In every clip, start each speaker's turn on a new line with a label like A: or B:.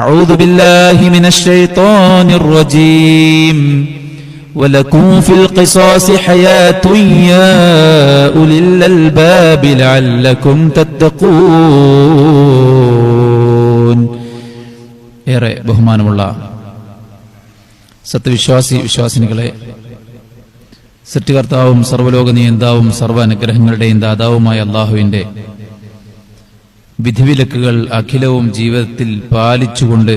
A: أعوذ بالله من الشيطان الرجيم. ولكم في القصاص حياة يا أولي الألباب لعلكم تتقون. ഏറെ ബഹുമാനമുള്ള സത്യവിശ്വാസി വിശ്വാസിനികളെ സൃഷ്ടികർത്താവും സർവലോക നിയന്താവും സർവ അനുഗ്രഹങ്ങളുടെയും ദാതാവുമായ അള്ളാഹുവിന്റെ വിധിവിലക്കുകൾ അഖിലവും ജീവിതത്തിൽ പാലിച്ചുകൊണ്ട്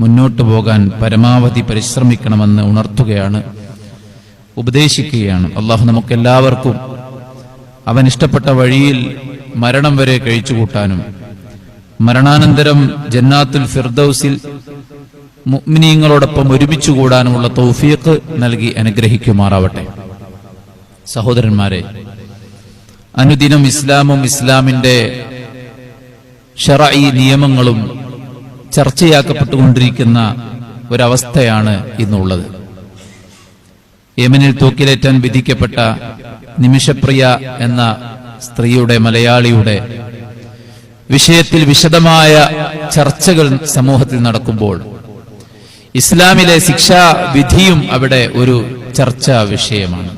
A: മുന്നോട്ടു പോകാൻ പരമാവധി പരിശ്രമിക്കണമെന്ന് ഉണർത്തുകയാണ് ഉപദേശിക്കുകയാണ്. അള്ളാഹു നമുക്കെല്ലാവർക്കും അവൻ ഇഷ്ടപ്പെട്ട വഴിയിൽ മരണം വരെ കഴിച്ചുകൂട്ടാനും മരണാനന്തരം ജന്നാത്തുൽ ഫിർദൌസിൽ മുഅ്മിനീങ്ങളോടൊപ്പം ഒരുമിച്ച് കൂടാനുമുള്ള തൗഫീഖ് നൽകി അനുഗ്രഹിക്കുമാറാവട്ടെ. സഹോദരന്മാരെ അനുദിനം ഇസ്ലാമും ഇസ്ലാമിന്റെ ഷറഈ നിയമങ്ങളും ചർച്ചയാക്കപ്പെട്ടുകൊണ്ടിരിക്കുന്ന ഒരവസ്ഥയാണ് ഇന്നുള്ളത്. യമനിൽ തൂക്കിലേറ്റാൻ വിധിക്കപ്പെട്ട നിമിഷപ്രിയ എന്ന സ്ത്രീയുടെ മലയാളിയുടെ വിഷയത്തിൽ വിശദമായ ചർച്ചകൾ സമൂഹത്തിൽ നടക്കുമ്പോൾ ഇസ്ലാമിലെ ശിക്ഷാ വിധിയും അവിടെ ഒരു ചർച്ചാ വിഷയമാണ്.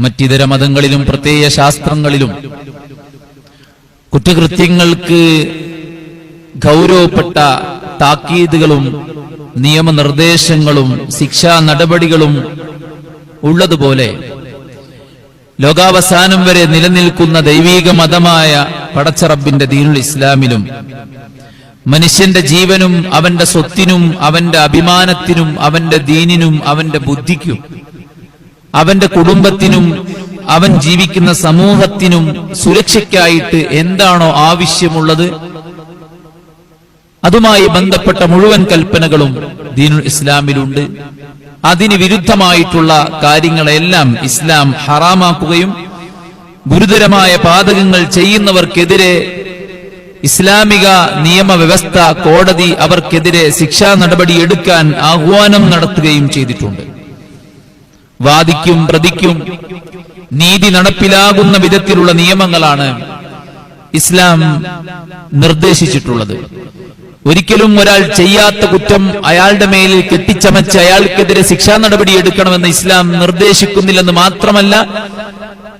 A: മറ്റിതര മതങ്ങളിലും പ്രത്യേക ശാസ്ത്രങ്ങളിലും കുറ്റകൃത്യങ്ങൾക്ക് ഗൗരവപ്പെട്ട താക്കീതുകളും നിയമനിർദ്ദേശങ്ങളും ശിക്ഷാ നടപടികളും ഉള്ളതുപോലെ ലോകാവസാനം വരെ നിലനിൽക്കുന്ന ദൈവീക മതമായ പടച്ചറബിന്റെ ദീനുൽ ഇസ്ലാമിലും മനുഷ്യന്റെ ജീവനും അവന്റെ സ്വത്തിനും അവന്റെ അഭിമാനത്തിനും അവന്റെ ദീനിനും അവന്റെ ബുദ്ധിക്കും അവന്റെ കുടുംബത്തിനും അവൻ ജീവിക്കുന്ന സമൂഹത്തിനും സുരക്ഷയ്ക്കായിട്ട് എന്താണോ ആവശ്യമുള്ളത്? അതുമായി ബന്ധപ്പെട്ട മുഴുവൻ കൽപ്പനകളും ദീനുൽ ഇസ്ലാമിലുണ്ട്. അതിന് വിരുദ്ധമായിട്ടുള്ള കാര്യങ്ങളെല്ലാം ഇസ്ലാം ഹറാമാക്കുകയും ഗുരുതരമായ പാതകങ്ങൾ ചെയ്യുന്നവർക്കെതിരെ ഇസ്ലാമിക നിയമവ്യവസ്ഥ കോടതി അവർക്കെതിരെ ശിക്ഷാ നടപടി എടുക്കാൻ ആഹ്വാനം നടത്തുകയും ചെയ്തിട്ടുണ്ട്. വാദിക്കും പ്രതിക്കും നീതി നടപ്പിലാകുന്ന വിധത്തിലുള്ള നിയമങ്ങളാണ് ഇസ്ലാം നിർദ്ദേശിച്ചിട്ടുള്ളത്. ഒരിക്കലും ഒരാൾ ചെയ്യാത്ത കുറ്റം അയാളുടെ മേലിൽ കെട്ടിച്ചമച്ച് അയാൾക്കെതിരെ ശിക്ഷാ നടപടി എടുക്കണമെന്ന് ഇസ്ലാം നിർദ്ദേശിക്കുന്നില്ലെന്ന് മാത്രമല്ല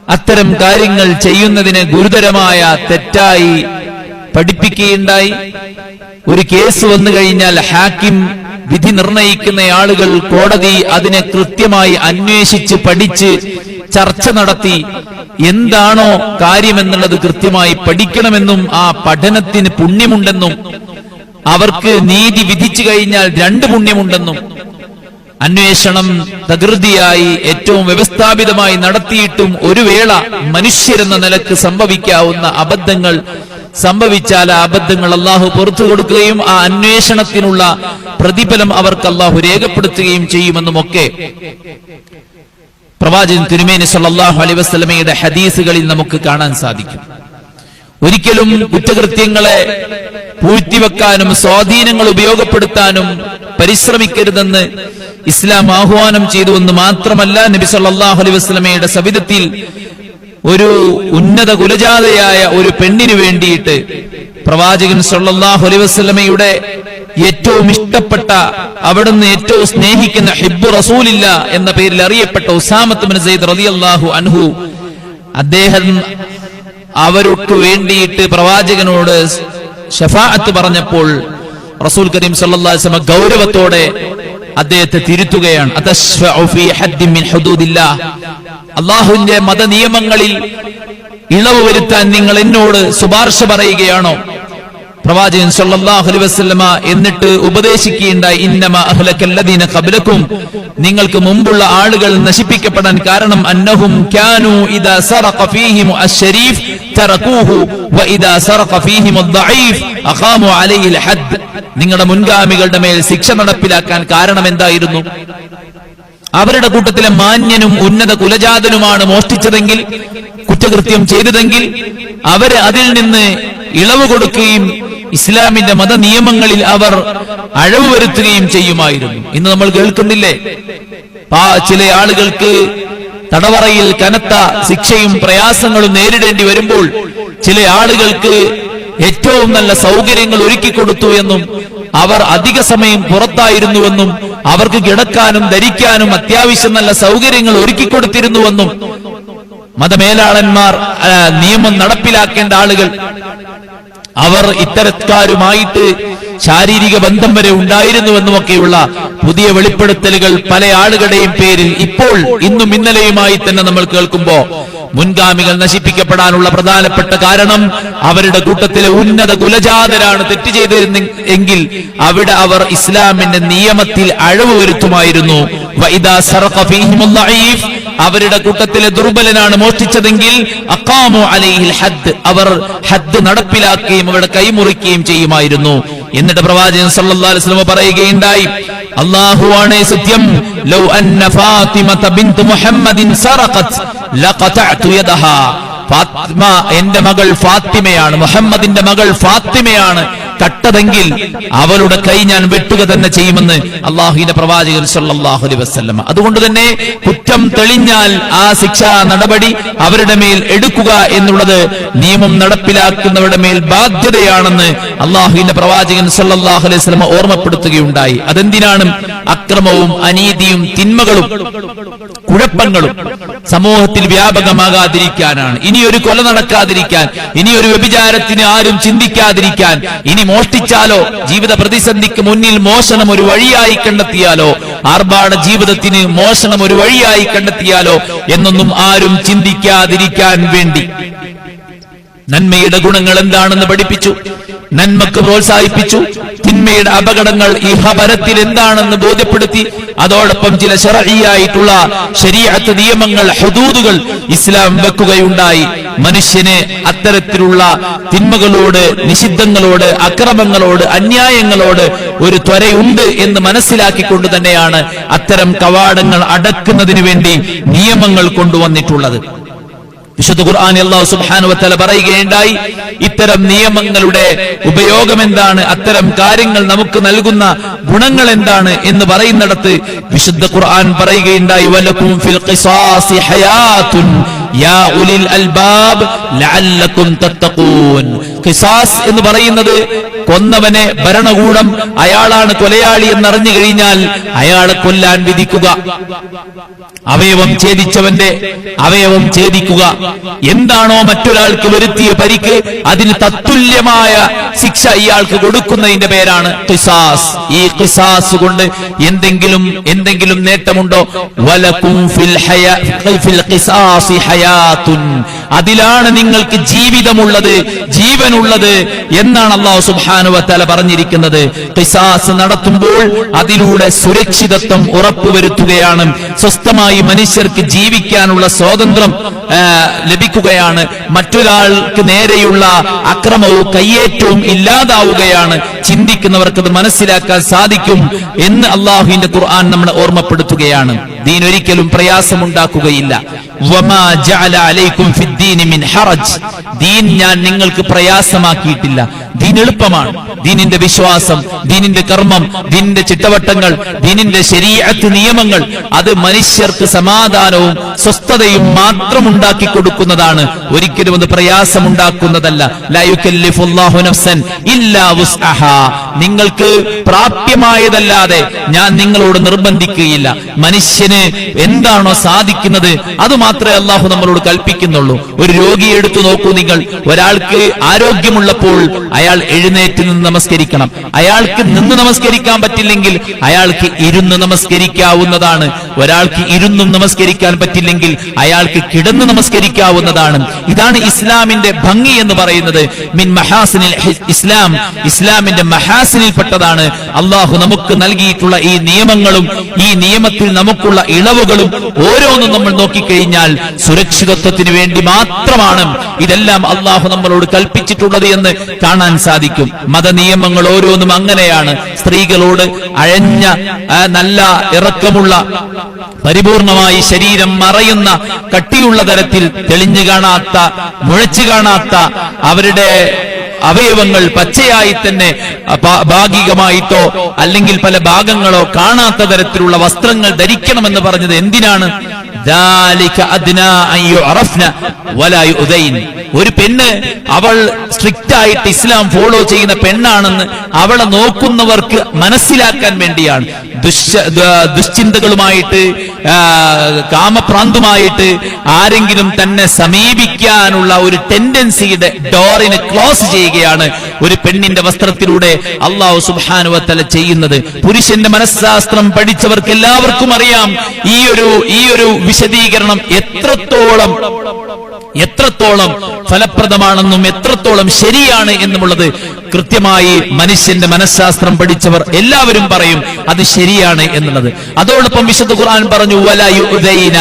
A: അത്തരം കാര്യങ്ങൾ ചെയ്യുന്നതിന് ഗുരുതരമായ തെറ്റായി പഠിപ്പിക്കുകയുണ്ടായി. ഒരു കേസ് വന്നു കഴിഞ്ഞാൽ ഹാക്കിം വിധി നിർണയിക്കുന്ന ആളുകൾ കോടതി അതിനെ കൃത്യമായി അന്വേഷിച്ച് പഠിച്ച് ചർച്ച നടത്തി എന്താണോ കാര്യമെന്നുള്ളത് കൃത്യമായി പഠിക്കണമെന്നും ആ പഠനത്തിന് പുണ്യമുണ്ടെന്നും അവർക്ക് നീതി വിധിച്ചു കഴിഞ്ഞാൽ രണ്ട് പുണ്യമുണ്ടെന്നും അന്വേഷണം തകൃതിയായി ഏറ്റവും വ്യവസ്ഥാപിതമായി നടത്തിയിട്ടും ഒരു വേള മനുഷ്യരെന്ന നിലയ്ക്ക് സംഭവിക്കാവുന്ന അബദ്ധങ്ങൾ സംഭവിച്ചാൽ ആ അബദ്ധങ്ങൾ അള്ളാഹു പുറത്തു കൊടുക്കുകയും ആ അന്വേഷണത്തിനുള്ള പ്രതിഫലം അവർക്ക് അള്ളാഹു രേഖപ്പെടുത്തുകയും ചെയ്യുമെന്നുമൊക്കെ പ്രവാചകൻ തിരുമേനി സല്ലാഹു അലൈ വസ്ലമയുടെ ഹദീസുകളിൽ നമുക്ക് കാണാൻ സാധിക്കും. ഒരിക്കലും കുറ്റകൃത്യങ്ങളെ പൂഴ്ത്തിവെക്കാനും സ്വാധീനങ്ങൾ ഉപയോഗപ്പെടുത്താനും പരിശ്രമിക്കരുതെന്ന് ഇസ്ലാം ആഹ്വാനം ചെയ്തു എന്ന് മാത്രമല്ല നബി സല്ലാഹു അലൈ വസ്ലമയുടെ സവിധത്തിൽ ഒരു ഉന്നത കുലജാതയായ ഒരു പെണ്ണിന് വേണ്ടിയിട്ട് പ്രവാചകൻ സല്ലാഹു അലൈഹി വസല്ലമയുടെ ഏറ്റവും ഇഷ്ടപ്പെട്ട അവിടുന്ന് ഏറ്റവും സ്നേഹിക്കുന്ന ഹിബു റസൂലില്ല എന്ന പേരിൽ അറിയപ്പെട്ട ഉസാമത്ത് സെയ്ദ് റളിയല്ലാഹു അൻഹു അദ്ദേഹം അവർക്ക് വേണ്ടിയിട്ട് പ്രവാചകനോട് ഷഫാഅത്ത് പറഞ്ഞപ്പോൾ റസൂൽ കരീം സല്ലാസ് ഗൗരവത്തോടെ അദ്ദേഹത്തെ തിരുത്തുകയാണ്. അള്ളാഹുവിന്റെ മതനിയമങ്ങളിൽ ഇളവ് വരുത്താൻ നിങ്ങൾ എന്നോട് ശുപാർശ പറയുകയാണോ? പ്രവാചകൻ സല്ലല്ലാഹു അലൈഹി വസല്ലമ എന്നിട്ട് ഉപദേശിക്കുകയുണ്ടായി ഇന്നമ അഹ്ലക്കല്ലദീന ഖബ്ലക്കും. നിങ്ങൾക്ക് മുമ്പുള്ള ആളുകൾ നശിപ്പിക്കപ്പെടാൻ കാരണം അന്നഹും കാനൂ ഇദാ സറഖ ഫീഹിം അശ്ശരീഫ് തറകൂഹു വഇദാ സറഖ ഫീഹിം അദ്ദഈഫ് അഖാമു അലൈഹിൽ ഹദ്. നിങ്ങളുടെ മുൻഗാമികളുടെ മേൽ ശിക്ഷ നടപ്പിലാക്കാൻ കാരണം എന്തായിരുന്നു? അവരുടെ കൂട്ടത്തിലെ മാന്യനും ഉന്നത കുലജാതനുമാണ് മോഷ്ടിച്ചതെങ്കിൽ കുറ്റകൃത്യം ചെയ്തതെങ്കിൽ അവരെ അതിൽ നിന്ന് ഇളവ് കൊടുക്കുകയും ഇസ്ലാമിന്റെ മത നിയമങ്ങളിൽ അവർ അഴവ് വരുത്തുകയും ചെയ്യുമായിരുന്നു. ഇന്ന് നമ്മൾ കേൾക്കുന്നില്ലേ? ചില ആളുകൾക്ക് തടവറയിൽ കനത്ത ശിക്ഷയും പ്രയാസങ്ങളും നേരിടേണ്ടി വരുമ്പോൾ ചില ആളുകൾക്ക് ഏറ്റവും നല്ല സൗകര്യങ്ങൾ ഒരുക്കി കൊടുത്തു എന്നും അവർ അധിക സമയം പുറത്തായിരുന്നുവെന്നും അവർക്ക് കിടക്കാനും ധരിക്കാനും അത്യാവശ്യം നല്ല സൗകര്യങ്ങൾ ഒരുക്കി കൊടുത്തിരുന്നുവെന്നും മതമേലാളന്മാർ നിയമം നടപ്പിലാക്കേണ്ട ആളുകൾ അവർ ഇത്തരക്കാരുമായിട്ട് ശാരീരിക ബന്ധം വരെ ഉണ്ടായിരുന്നുവെന്നുമൊക്കെയുള്ള പുതിയ വെളിപ്പെടുത്തലുകൾ പല ആളുകളുടെയും പേരിൽ ഇപ്പോൾ ഇന്നും ഇന്നലെയുമായി തന്നെ നമ്മൾ കേൾക്കുമ്പോ മുൻഗാമികൾ നശിപ്പിക്കപ്പെടാനുള്ള പ്രധാനപ്പെട്ട കാരണം അവരുടെ കൂട്ടത്തിലെ ഉന്നത കുലജാതരാണ് തെറ്റ് ചെയ്തിരുന്ന എങ്കിൽ അവിടെ അവർ ഇസ്ലാമിന്റെ നിയമത്തിൽ അഴവ് വരുത്തുമായിരുന്നു അവരുടെ കൂട്ടത്തിലെ ദുർബലനാണ് മോഷ്ടിച്ചതെങ്കിൽ അക്കാമു അലൈഹിൽ ഹദ്. അവർ ഹദ് നടപ്പിലാക്കുകയും അവരുടെ കൈമുറിക്കുകയും ചെയ്യുമായിരുന്നു. എന്നിട്ട് പ്രവാചകൻ സല്ലല്ലാഹു അലൈഹി വസല്ലം പറയുകയുണ്ടായി അല്ലാഹുവാണ് സത്യം. ലൗ അന്ന ഫാത്തിമത ബിൻത് മുഹമ്മദിൻ സറഖത്. ലഖതഅതു യദഹാ. ഫാത്തിമ എന്റെ മകൾ ഫാത്തിമയാണ്. മുഹമ്മദിന്റെ മകൾ ഫാത്തിമയാണ്. കട്ടതെങ്കിൽ അവളുടെ കൈ ഞാൻ വെട്ടുക തന്നെ ചെയ്യുമെന്ന് അള്ളാഹുവിന്റെ പ്രവാചകൻ അലൈഹി വസല്ലം. അതുകൊണ്ട് തന്നെ കുറ്റം തെളിഞ്ഞാൽ ആ ശിക്ഷാ നടപടി അവരുടെ മേൽ എടുക്കുക എന്നുള്ളത് നിയമം നടപ്പിലാക്കുന്നവരുടെ മേൽ ബാധ്യതയാണെന്ന് അള്ളാഹുവിന്റെ പ്രവാചകൻ സല്ലല്ലാഹു അലൈഹി വസല്ലം ഓർമ്മപ്പെടുത്തുകയുണ്ടായി. അതെന്തിനാണ് അക്രമവും അനീതിയും തിന്മകളും കുഴപ്പങ്ങളും സമൂഹത്തിൽ വ്യാപകമാകാതിരിക്കാനാണ്. ഇനി ഒരു കൊല നടക്കാതിരിക്കാൻ ഇനി ഒരു വ്യഭിചാരത്തിന് ആരും ചിന്തിക്കാതിരിക്കാൻ ഇനി മോഷ്ടിച്ചാലോ ജീവിത പ്രതിസന്ധിക്ക് മുന്നിൽ മോഷണം ഒരു വഴിയായി കണ്ടെത്തിയാലോ ആർഭാട ജീവിതത്തിന് മോഷണം ഒരു വഴിയായി കണ്ടെത്തിയാലോ എന്നൊന്നും ആരും ചിന്തിക്കാതിരിക്കാൻ വേണ്ടി. നന്മയുടെ ഗുണങ്ങൾ എന്താണെന്ന് പഠിപ്പിച്ചു നന്മക്ക് പ്രോത്സാഹിപ്പിച്ചു തിന്മയുടെ അപകടങ്ങൾ ഈ ഇഹപരത്തിൽ എന്താണെന്ന് ബോധ്യപ്പെടുത്തി അതോടൊപ്പം ചില ശരഈയായിട്ടുള്ള ശരീഅത്ത് നിയമങ്ങൾ ഹുദൂദുകൾ ഇസ്ലാം വെക്കുകയുണ്ടായി. മനുഷ്യന് അത്തരത്തിലുള്ള തിന്മകളോട് നിഷിദ്ധങ്ങളോട് അക്രമങ്ങളോട് അന്യായങ്ങളോട് ഒരു ത്വരയുണ്ട് എന്ന് മനസ്സിലാക്കിക്കൊണ്ട് തന്നെയാണ് അത്തരം കവാടങ്ങൾ അടക്കുന്നതിന് വേണ്ടി നിയമങ്ങൾ കൊണ്ടുവന്നിട്ടുള്ളത്. വിശുദ്ധ ഖുർആൻ അള്ളാഹു സുബ്ഹാനഹു വതആല പറയുകയുണ്ടായി ഇത്തരം നിയമങ്ങളുടെ ഉപയോഗം എന്താണ് അത്തരം കാര്യങ്ങൾ നമുക്ക് നൽകുന്ന ഗുണങ്ങൾ എന്താണ് എന്ന് പറയുന്നിടത്ത് വിശുദ്ധ ഖുർആൻ പറയുകയുണ്ടായി വലക്കും ഫിൽ ഖിസാസി ഹയാത്തുൻ യാ ഉലിൽ അൽബാബ് ലഅല്ലക്കും തത്തഖൂൻ. ഖിസാസ് എന്ന് പറയുന്നത് കൊന്നവനെ ഭരണകൂടം അയാളാണ് കൊലയാളി എന്നറിഞ്ഞു കഴിഞ്ഞാൽ അയാളെ കൊല്ലാൻ വിധിക്കുക. അവയവം ഛേദിച്ചവന്റെ അവയവം ഛേദിക്കുക. എന്താണോ മറ്റൊരാൾക്ക് വരുത്തിയ പരിക്ക് അതിന് തത്തുല്യമായ ശിക്ഷ ഇയാൾക്ക് കൊടുക്കുന്നതിന്റെ പേരാണ് ഖിസാസ്. ഈ ഖിസാസ് കൊണ്ട് എന്തെങ്കിലും എന്തെങ്കിലും നേട്ടമുണ്ടോ? അതിലാണ് നിങ്ങൾക്ക് ജീവിതമുള്ളത് ജീവനുള്ളത് എന്നാണ് അള്ളാഹു സുബ്ഹാനഹു തല പറഞ്ഞിരിക്കുന്നത്. ഖിസാസ് നടത്തുമ്പോൾ അതിലൂടെ സുരക്ഷിതത്വം ഉറപ്പുവരുത്തുകയാണ്. സ്വസ്ഥമായി മനുഷ്യർക്ക് ജീവിക്കാനുള്ള സ്വാതന്ത്ര്യം ലഭിക്കുകയാണ്. മറ്റൊരാൾക്ക് നേരെയുള്ള അക്രമവും കയ്യേറ്റവും ഇല്ലാതാവുകയാണ്. ചിന്തിക്കുന്നവർക്ക് അത് മനസ്സിലാക്കാൻ സാധിക്കും എന്ന് അള്ളാഹുവിന്റെ ഖുർആൻ നമ്മളെ ഓർമ്മപ്പെടുത്തുകയാണ്. ദീൻ ഒരിക്കലും പ്രയാസമുണ്ടാക്കുകയില്ല ദീൻ ഞാൻ നിങ്ങൾക്ക് പ്രയാസമാക്കിയിട്ടില്ല. ദീൻ എളുപ്പമാണ്. ദീനിന്റെ വിശ്വാസം ദീനിന്റെ കർമ്മം ദീനിന്റെ ചിട്ടവട്ടങ്ങൾ ദീനിന്റെ ശരീഅത്ത് നിയമങ്ങൾ അത് മനുഷ്യർക്ക് സമാധാനവും സ്വസ്ഥതയും മാത്രം ഉണ്ടാക്കി കൊടുക്കുന്നതാണ്. ഒരിക്കലും അത് പ്രയാസമുണ്ടാക്കുന്നതല്ല. നിങ്ങൾക്ക് പ്രാപ്യമായതല്ലാതെ ഞാൻ നിങ്ങളോട് നിർബന്ധിക്കുകയില്ല. മനുഷ്യന് എന്താണോ സാധിക്കുന്നത് അത് മാത്രമേ അള്ളാഹു നമ്മളോട് കൽപ്പിക്കുന്നുള്ളൂ. ഒരു രോഗിയെ എടുത്തു നോക്കൂ നിങ്ങൾ. ഒരാൾക്ക് ആരോഗ്യമുള്ളപ്പോൾ അയാൾ എഴുന്നേറ്റ് നിന്ന് നമസ്കരിക്കണം. അയാൾക്ക് നിന്ന് നമസ്കരിക്കാൻ പറ്റില്ലെങ്കിൽ അയാൾക്ക് ഇരുന്ന് നമസ്കരിക്കാവുന്നതാണ്. ഒരാൾക്ക് ഇരുന്നും നമസ്കരിക്കാൻ പറ്റില്ലെങ്കിൽ അയാൾക്ക് കിടന്ന് നമസ്കരിക്കാവുന്നതാണ്. ഇതാണ് ഇസ്ലാമിന്റെ ഭംഗി എന്ന് പറയുന്നത്. മിൻ മഹാസിനിൽ ഇസ്ലാം ഇസ്ലാമിന്റെ മഹാസിനിൽ പെട്ടതാണ് അള്ളാഹു നമുക്ക് നൽകിയിട്ടുള്ള ഈ നിയമങ്ങളും ഈ നിയമത്തിൽ നമുക്കുള്ള ഇളവുകളും ഓരോന്നും നമ്മൾ നോക്കിക്കഴിഞ്ഞാൽ സുരക്ഷിതത്വത്തിന് വേണ്ടി മാത്രമാണ് ഇതെല്ലാം അള്ളാഹു നമ്മളോട് കൽപ്പിച്ചിട്ടുള്ളത് എന്ന് കാണാൻ കാണാൻ സാധിക്കും. മതനിയമങ്ങൾ ഓരോന്നും അങ്ങനെയാണ്. സ്ത്രീകളോട് അഴഞ്ഞ നല്ല ഇറക്കമുള്ള പരിപൂർണമായി ശരീരം മറയുന്ന കട്ടിയുള്ള തരത്തിൽ തെളിഞ്ഞു കാണാത്ത മുഴച്ചു കാണാത്ത അവരുടെ അവയവങ്ങൾ പച്ചയായി തന്നെ ഭാഗികമായിട്ടോ അല്ലെങ്കിൽ പല ഭാഗങ്ങളോ കാണാത്ത തരത്തിലുള്ള വസ്ത്രങ്ങൾ ധരിക്കണമെന്ന് പറഞ്ഞത് എന്തിനാണ്? ദാലിക അദ്ന അയ്യോ അറഫ്ന വലായു ഉദയിൻ ഒരു പെണ്ണ് അവൾ സ്ട്രിക്റ്റ് ആയിട്ട് ഇസ്ലാം ഫോളോ ചെയ്യുന്ന പെണ്ണാണെന്ന് അവളെ നോക്കുന്നവർക്ക് മനസ്സിലാക്കാൻ വേണ്ടിയാണ്. ദുശ്ചിന്തകളുമായിട്ട് കാമപ്രാന്തുമായിട്ട് ആരെങ്കിലും തന്നെ സമീപിക്കാനുള്ള ഒരു ടെൻഡൻസിയുടെ ഡോറിന് ക്ലോസ് ചെയ്യുകയാണ് ഒരു പെണ്ണിന്റെ വസ്ത്രത്തിലൂടെ അള്ളാഹു സുബാനുവത്തല ചെയ്യുന്നത്. പുരുഷന്റെ മനഃശാസ്ത്രം പഠിച്ചവർക്ക് എല്ലാവർക്കും അറിയാം. ഈ ഒരു ഈ ഒരു വിശദീകരണം എത്രത്തോളം എത്രത്തോളം ഫലപ്രദമാണെന്നും എത്രത്തോളം ശരിയാണ് എന്നുമുള്ളത് കൃത്യമായി മനുഷ്യന്റെ മനഃശാസ്ത്രം പഠിച്ചവർ എല്ലാവരും പറയും അത് ശരിയാണ് എന്നുള്ളത്. അതോടൊപ്പം വിശുദ്ധ ഖുർആൻ പറഞ്ഞു "വലാ യുഅ്ദൈന",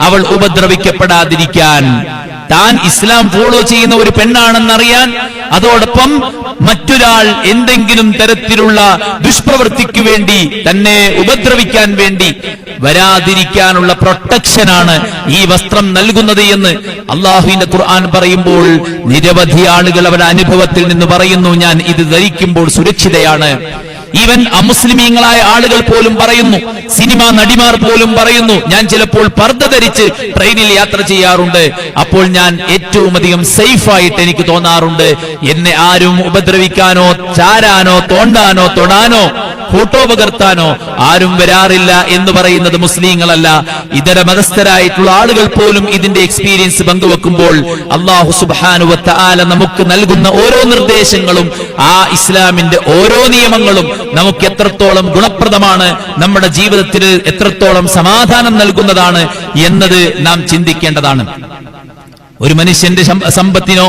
A: അവൾ ഉപദ്രവിക്കപ്പെടാതിരിക്കാൻ. താൻ ഇസ്ലാം ഫോളോ ചെയ്യുന്ന ഒരു പെണ്ണാണെന്നറിയാൻ അതോടൊപ്പം മറ്റൊരാൾ എന്തെങ്കിലും തരത്തിലുള്ള ദുഷ്പ്രവൃത്തിക്ക് വേണ്ടി തന്നെ ഉപദ്രവിക്കാൻ വേണ്ടി വരാതിരിക്കാനുള്ള പ്രൊട്ടക്ഷനാണ് ഈ വസ്ത്രം നൽകുന്നത് എന്ന് അള്ളാഹുവിന്റെ ഖുർആൻ പറയുമ്പോൾ നിരവധി ആളുകൾ അവരുടെ അനുഭവത്തിൽ നിന്ന് പറയുന്നു ഞാൻ ഇത് ധരിക്കുമ്പോൾ സുരക്ഷിതയാണ്. ഈവൻ അമുസ്ലിമീങ്ങളായ ആളുകൾ പോലും പറയുന്നു. സിനിമാ നടിമാർ പോലും പറയുന്നു. ഞാൻ ചിലപ്പോൾ പർദ്ദ ധരിച്ച് ട്രെയിനിൽ യാത്ര ചെയ്യാറുണ്ട്. അപ്പോൾ ഞാൻ ഏറ്റവും അധികം സേഫായിട്ട് എനിക്ക് തോന്നാറുണ്ട്. എന്നെ ആരും ഉപദ്രവിക്കാനോ ചാരാനോ തോണ്ടാനോ തൊടാനോ ഫോട്ടോ പകർത്താനോ ആരും വരാറില്ല എന്ന് പറയുന്നത് മുസ്ലിങ്ങളല്ല. ഇതര മതസ്ഥരായിട്ടുള്ള ആളുകൾ പോലും ഇതിന്റെ എക്സ്പീരിയൻസ് പങ്കുവെക്കുമ്പോൾ അള്ളാഹു ആല നമുക്ക് നൽകുന്ന ഓരോ നിർദ്ദേശങ്ങളും ആ ഇസ്ലാമിന്റെ ഓരോ നിയമങ്ങളും നമുക്ക് എത്രത്തോളം ഗുണപ്രദമാണ് നമ്മുടെ ജീവിതത്തിൽ എത്രത്തോളം സമാധാനം നൽകുന്നതാണ് എന്നത് നാം ചിന്തിക്കേണ്ടതാണ്. ഒരു മനുഷ്യന്റെ സമ്പത്തിനോ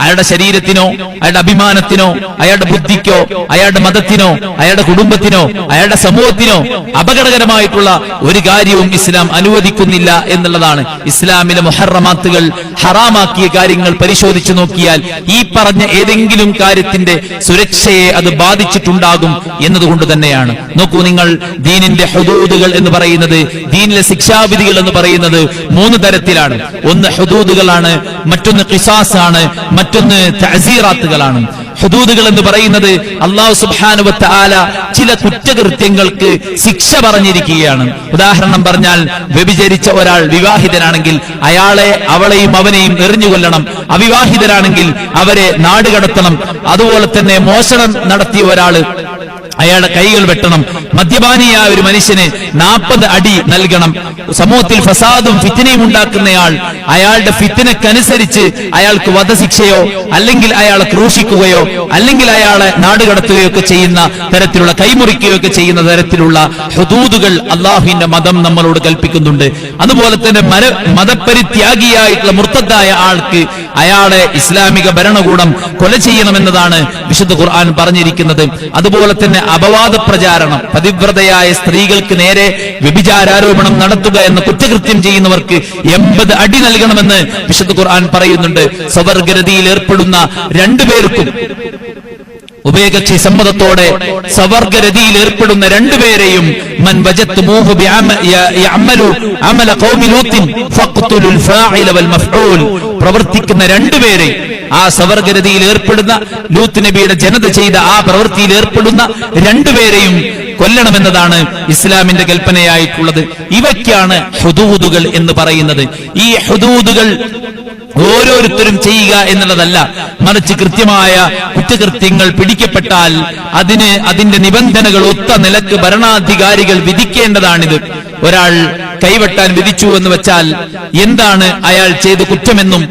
A: അയാളുടെ ശരീരത്തിനോ അയാളുടെ അഭിമാനത്തിനോ അയാളുടെ ബുദ്ധിക്കോ അയാളുടെ മതത്തിനോ അയാളുടെ കുടുംബത്തിനോ അയാളുടെ സമൂഹത്തിനോ അപകടകരമായിട്ടുള്ള ഒരു കാര്യവും ഇസ്ലാം അനുവദിക്കുന്നില്ല എന്നുള്ളതാണ്. ഇസ്ലാമിലെ മുഹറമാത്തുകൾ ഹറാമാക്കിയ കാര്യങ്ങൾ പരിശോധിച്ചു നോക്കിയാൽ ഈ പറഞ്ഞ ഏതെങ്കിലും കാര്യത്തിന്റെ സുരക്ഷയെ അത് ബാധിച്ചിട്ടുണ്ടാകും എന്നതുകൊണ്ട് തന്നെയാണ്. നോക്കൂ നിങ്ങൾ ദീനിന്റെ ഹുദൂദുകൾ എന്ന് പറയുന്നത് ദീനിലെ ശിക്ഷാവിധികൾ എന്ന് പറയുന്നത് മൂന്ന് തരത്തിലാണ്. ഒന്ന് ഹുദൂദുകളാണ്. മറ്റൊന്ന് കിസാസ് ആണ് മറ്റൊന്ന് തഅസീറാത്തുകളാണ്. ഹുദൂദുകൾ എന്ന് പറയുന്നത് അള്ളാഹു സുബാനുവത്ത് ആല ചില കുറ്റകൃത്യങ്ങൾക്ക് ശിക്ഷ പറഞ്ഞിരിക്കുകയാണ്. ഉദാഹരണം പറഞ്ഞാൽ വ്യഭിചരിച്ച ഒരാൾ വിവാഹിതനാണെങ്കിൽ അയാളെ അവളെയും അവനെയും എറിഞ്ഞുകൊല്ലണം. അവിവാഹിതരാണെങ്കിൽ അവരെ നാടുകടത്തണം. അതുപോലെ തന്നെ മോഷണം നടത്തിയ ഒരാൾ അയാളുടെ കൈകൾ വെട്ടണം. മദ്യപാനിയായ ഒരു മനുഷ്യന് നാൽപ്പത് അടി നൽകണം. സമൂഹത്തിൽ ഫസാദും ഫിത്തിനയും ഉണ്ടാക്കുന്നയാൾ അയാളുടെ ഫിത്തിനക്കനുസരിച്ച് അയാൾക്ക് വധശിക്ഷയോ അല്ലെങ്കിൽ അയാളെ ക്രൂശിക്കുകയോ അല്ലെങ്കിൽ അയാളെ നാടുകടത്തുകയോ ഒക്കെ ചെയ്യുന്ന തരത്തിലുള്ള കൈമുറിക്കുകയോ ഒക്കെ ചെയ്യുന്ന തരത്തിലുള്ള ഹുദൂദുകൾ അള്ളാഹുവിന്റെ മതം നമ്മളോട് കൽപ്പിക്കുന്നുണ്ട്. അതുപോലെ തന്നെ മര മതപരിത്യാഗിയായിട്ടുള്ള മുർത്തദ്ദായ ആൾക്ക് അയാളെ ഇസ്ലാമിക ഭരണകൂടം കൊല ചെയ്യണമെന്നതാണ് വിശുദ്ധ ഖുർആൻ പറഞ്ഞിരിക്കുന്നത്. അതുപോലെ തന്നെ അപവാദ പ്രചാരണം പതിവ്രതയായ സ്ത്രീകൾക്ക് നേരെ വ്യഭിചാരാരോപണം നടത്തുക എന്ന കുറ്റകൃത്യം ചെയ്യുന്നവർക്ക് എൺപത് അടി നൽകണമെന്ന് വിശുദ്ധ ഖുർആൻ പറയുന്നുണ്ട്. സ്വവർഗരതിയിൽ ഏർപ്പെടുന്ന രണ്ടുപേർക്കും ഉഭയകക്ഷി സമ്മതത്തോടെ സവർഗരതിയിൽ ഏർപ്പെടുന്ന രണ്ടുപേരെയും മൻ യഅമലു അമല വൽ പ്രവർത്തിക്കുന്ന രണ്ടുപേരെ ആ സവർഗരതിയിൽ ഏർപ്പെടുന്ന ലൂത്ത് നബിയുടെ ജനത ചെയ്ത ആ പ്രവൃത്തിയിൽ ഏർപ്പെടുന്ന രണ്ടുപേരെയും കൊല്ലണമെന്നതാണ് ഇസ്ലാമിന്റെ കൽപ്പനയായിട്ടുള്ളത്. ഇവയ്ക്കാണ് ഹുദൂദുകൾ എന്ന് പറയുന്നത്. ഈ ഹുദൂദുകൾ ഓരോരുത്തരും ചെയ്യുക എന്നുള്ളതല്ല. മറിച്ച് കൃത്യമായ കുറ്റകൃത്യങ്ങൾ പിടിക്കപ്പെട്ടാൽ അതിന് അതിന്റെ നിബന്ധനകൾ ഒത്ത നിലയ്ക്ക് ഭരണാധികാരികൾ വിധിക്കേണ്ടതാണിത്. ഒരാൾ കൈവെട്ടാൻ വിധിച്ചു എന്ന് വെച്ചാൽ എന്താണ് അയാൾ ചെയ്ത കുറ്റമെന്നും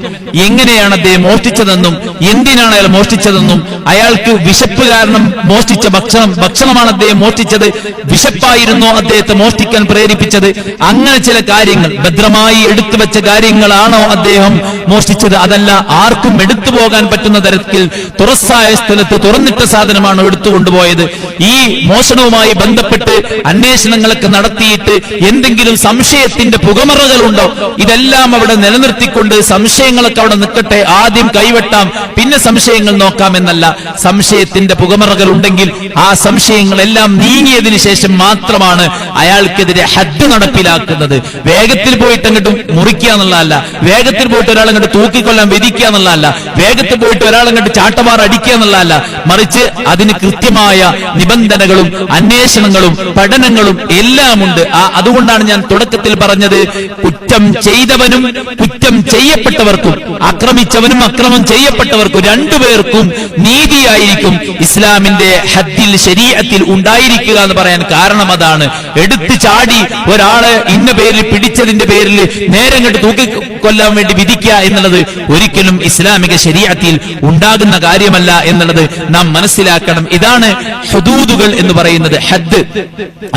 A: എങ്ങനെയാണ് അദ്ദേഹം മോഷ്ടിച്ചതെന്നും എന്തിനാണ് അയാൾ മോഷ്ടിച്ചതെന്നും അയാൾക്ക് വിശപ്പ് കാരണം മോഷ്ടിച്ച ഭക്ഷണം ഭക്ഷണമാണ് അദ്ദേഹം മോഷ്ടിച്ചത് വിശപ്പായിരുന്നു അദ്ദേഹത്തെ മോഷ്ടിക്കാൻ പ്രേരിപ്പിച്ചത്. അങ്ങനെ ചില കാര്യങ്ങൾ ഭദ്രമായി എടുത്തു വെച്ച കാര്യങ്ങളാണോ അദ്ദേഹം മോഷ്ടിച്ചത്? അതല്ല ആർക്കും എടുത്തു പോകാൻ പറ്റുന്ന തരത്തിൽ തുറസ്സായ സ്ഥലത്ത് തുറന്നിട്ട സാധനമാണ് എടുത്തു കൊണ്ടുപോയത്? ഈ മോഷണവുമായി ബന്ധപ്പെട്ട് അന്വേഷണങ്ങളൊക്കെ നടത്തിയിട്ട് എന്തെങ്കിലും സംശയത്തിന്റെ പുകമറകളുണ്ടോ? ഇതെല്ലാം അവിടെ നിലനിർത്തിക്കൊണ്ട് സംശയങ്ങളൊക്കെ അവിടെ നിൽക്കട്ടെ. ആദ്യം കൈവെട്ടാം പിന്നെ സംശയങ്ങൾ നോക്കാം എന്നല്ല. സംശയത്തിന്റെ പുകമറകൾ ഉണ്ടെങ്കിൽ ആ സംശയങ്ങളെല്ലാം നീങ്ങിയതിനു ശേഷം മാത്രമാണ് അയാൾക്കെതിരെ ഹദ് നടപ്പിലാക്കുന്നത്. വേഗത്തിൽ പോയിട്ട് അങ്ങോട്ട് മുറിക്കുക എന്നുള്ളതല്ല. വേഗത്തിൽ പോയിട്ട് ഒരാൾ അങ്ങോട്ട് തൂക്കിക്കൊല്ലാൻ വിധിക്കുക എന്നുള്ളതല്ല. വേഗത്തിൽ പോയിട്ട് ഒരാൾ അങ്ങോട്ട് ചാട്ടമാർ അടിക്കുക എന്നുള്ളതല്ല. മറിച്ച് അതിന് കൃത്യമായ നിബന്ധനകളും അന്വേഷണങ്ങളും പഠനങ്ങളും എല്ലാം ഉണ്ട് ആ അതുകൊണ്ടാണ് ഞാൻ തുടക്കത്തിൽ പറഞ്ഞത് കുറ്റം ചെയ്തവനും കുറ്റം ചെയ്യപ്പെട്ടവർക്കും ആക്രമിച്ചവനും അക്രമം ചെയ്യപ്പെട്ടവർക്കും രണ്ടുപേർക്കും നീതിയായിരിക്കും ഇസ്ലാമിന്റെ ഹദ്ദിൽ ശരീരത്തിൽ ഉണ്ടായിരിക്കുക എന്ന് പറയാൻ കാരണം അതാണ്. എടുത്തു ചാടി ഒരാളെ ഇന്ന പേരിൽ പിടിച്ചതിന്റെ പേരിൽ നേരം കണ്ട് തൂക്കി കൊല്ലാൻ വേണ്ടി വിധിക്കുക എന്നുള്ളത് ഒരിക്കലും ഇസ്ലാമിക ശരീരത്തിൽ ഉണ്ടാകുന്ന കാര്യമല്ല എന്നുള്ളത് നാം മനസ്സിലാക്കണം. ഇതാണ് ഹദൂദുകൾ എന്ന് പറയുന്നത് ഹദ്.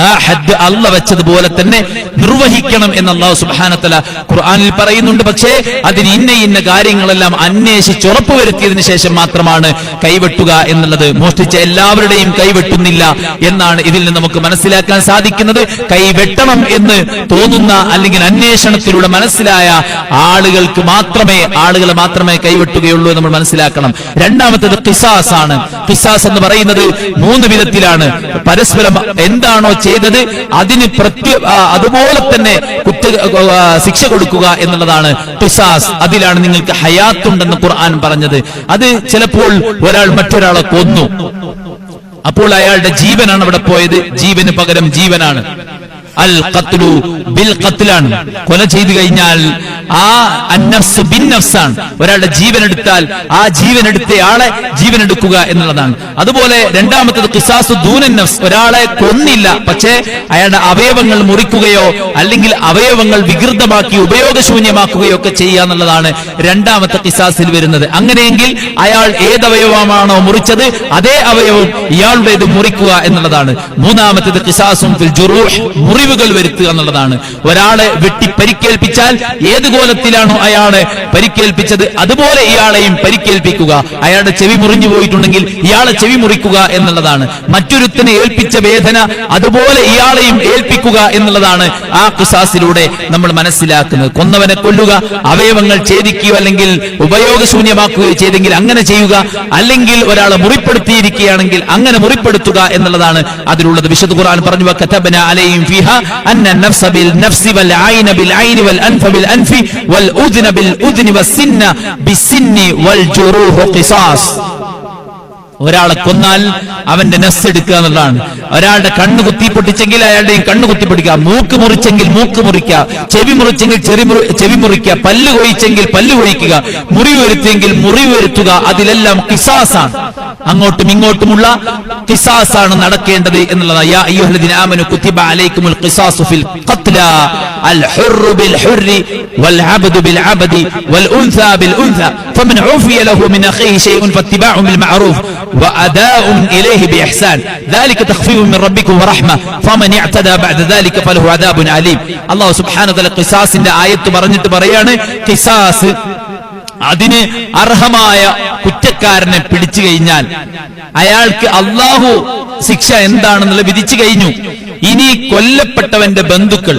A: ആ ഹദ് അള്ള വെച്ചതുപോലെ തന്നെ നിർവഹിക്കണം എന്ന് അള്ളാഹു സുബാനത്തല ഖുർആാനിൽ പറയുന്നുണ്ട്. പക്ഷേ അതിന് ഇന്ന ഇന്ന കാര്യങ്ങളെല്ലാം അന്വേഷിച്ച് ഉറപ്പുവരുത്തിയതിനു ശേഷം മാത്രമാണ് കൈവെട്ടുക എന്നുള്ളത്. മോഷ്ടിച്ച എല്ലാവരുടെയും കൈവെട്ടുന്നില്ല എന്നാണ് ഇതിൽ നിന്ന് നമുക്ക് മനസ്സിലാക്കാൻ സാധിക്കുന്നത്. കൈവെട്ടണം എന്ന് തോന്നുന്ന അല്ലെങ്കിൽ അന്വേഷണത്തിലൂടെ മനസ്സിലായ ആളുകൾക്ക് മാത്രമേ ആളുകളെ മാത്രമേ കൈവെട്ടുകയുള്ളൂ നമ്മൾ മനസ്സിലാക്കണം. രണ്ടാമത്തേത് പിസാസ് ആണ്. പിസാസ് എന്ന് പറയുന്നത് മൂന്ന് വിധത്തിലാണ്. പരസ്പരം എന്താണോ ചെയ്തത് അതിന് പ്രത്യ ആ, അതുപോലെ തന്നെ കുത്തി ശിക്ഷ കൊടുക്കുക എന്നുള്ളതാണ് പിസാസ് അതിലാണ് നിങ്ങൾക്ക് ഹയാത്തുണ്ടെന്ന് ഖുർആൻ പറഞ്ഞത്. അത് ചിലപ്പോൾ ഒരാൾ മറ്റൊരാളെ കൊന്നു. അപ്പോൾ അയാളുടെ ജീവനാണ് അവിടെ പോയത്. ജീവന് പകരം ജീവനാണ്. അൽ ഖത്ലു ബിൽ ഖത്ലാണ് കൊല ചെയ്തു കഴിഞ്ഞാൽ ആ ബിൻ നഫ്സാണ് ഒരാളുടെ ജീവൻ എടുത്താൽ ആ ജീവൻ എടുത്ത ആളെ ജീവൻ എടുക്കുക എന്നുള്ളതാണ്. അതുപോലെ രണ്ടാമത്തത് കിസാസു ദൂനൻ നഫ്സ് ഒരാളെ കൊന്നില്ല. പക്ഷേ അയാളുടെ അവയവങ്ങൾ മുറിക്കുകയോ അല്ലെങ്കിൽ അവയവങ്ങൾ വികൃതമാക്കി ഉപയോഗശൂന്യമാക്കുകയോ ഒക്കെ ചെയ്യുക എന്നുള്ളതാണ് രണ്ടാമത്തെ കിസാസിൽ വരുന്നത്. അങ്ങനെയെങ്കിൽ അയാൾ ഏതവയവമാണോ മുറിച്ചത് അതേ അവയവം ഇയാളുടേത് മുറിക്കുക എന്നുള്ളതാണ്. മൂന്നാമത്തത് കിസാസും ഫിൽ മുറിവുകൾ വരുത്തുക എന്നുള്ളതാണ്. ഒരാളെ വെട്ടി പരിക്കേൽപ്പിച്ചാൽ ഏത് കോലത്തിലാണോ അയാളെ പരിക്കേൽപ്പിച്ചത് അതുപോലെ ഇയാളെയും പരിക്കേൽപ്പിക്കുക. അയാളുടെ ചെവി മുറിഞ്ഞു പോയിട്ടുണ്ടെങ്കിൽ ഇയാളെ ചെവി മുറിക്കുക എന്നുള്ളതാണ്. മറ്റൊരുത്തനെ ഏൽപ്പിച്ച വേദന അതുപോലെ ഇയാളെയും ഏൽപ്പിക്കുക എന്നുള്ളതാണ് ആ കിസാസിലൂടെ നമ്മൾ മനസ്സിലാക്കുന്നത്. കൊന്നവനെ കൊല്ലുക അവയവങ്ങൾ ഛേദിക്കുകയോ അല്ലെങ്കിൽ ഉപയോഗശൂന്യമാക്കുകയോ ചെയ്തെങ്കിൽ അങ്ങനെ ചെയ്യുക അല്ലെങ്കിൽ ഒരാളെ മുറിപ്പെടുത്തിയിരിക്കുകയാണെങ്കിൽ അങ്ങനെ മുറിപ്പെടുത്തുക എന്നുള്ളതാണ് അതിലുള്ളത്. വിശുദ്ധ ഖുർആൻ പറഞ്ഞു "വകതബ്ന അലൈഹിം ഫീഹ അന്ന النفس بالنفس والعين بالعين والأنف بالأنف والأذن بالأذن والسن بالسن والجروح قصاص ഒരാളെ കൊന്നാൽ അവന്റെ നെസ് എടുക്കുക എന്നുള്ളതാണ് ഒരാളുടെ കണ്ണ് കുത്തി പൊട്ടിച്ചെങ്കിൽ അയാളുടെയും കണ്ണ് കുത്തി പൊട്ടിക്കുക മൂക്ക് മുറിച്ചെങ്കിൽ മൂക്ക് മുറിക്കുക ചെവി മുറിച്ചെങ്കിൽ ചെറി മുറി- ചെവി മുറിക്കുക പല്ല് കൊഴിച്ചെങ്കിൽ പല്ല് കൊഴിക്കുക മുറിവ് വരുത്തിയെങ്കിൽ മുറിവ് വരുത്തുക അതിലെല്ലാം കിസാസാണ് അങ്ങോട്ടും ഇങ്ങോട്ടുമുള്ള കിസാസാണ് നടക്കേണ്ടത് എന്നുള്ളതാണ് യാ അയ്യുഹല്ലദീന ആമനു കുത്തിബ അലൈക്കുമുൽ ഖിസാസു ഫിൽ ഖത്ല അൽ ഹുർറു ബിൽ ഹുർരി വൽ അബ്ദു ബിൽ അബ്ദി വൽ ഉൻസാ ബിൽ ഉൻസാ فمن عفي له من أخيه شيء فاتباع بالمعروف وأداء إليه بإحسان ذلك تخفيف من ربكم ورحمة. فمن اعتدى بعد ذلك فله عذاب أليم. الله سبحانه وتعالى قصاص إن آية برنجت بريانه قصاص അതിന് അർഹമായ കുറ്റക്കാരനെ പിടിച്ചു കഴിഞ്ഞാൽ അയാൾക്ക് അള്ളാഹു ശിക്ഷ എന്താണെന്നുള്ള വിധിച്ചു കഴിഞ്ഞു. ഇനി കൊല്ലപ്പെട്ടവന്റെ ബന്ധുക്കൾ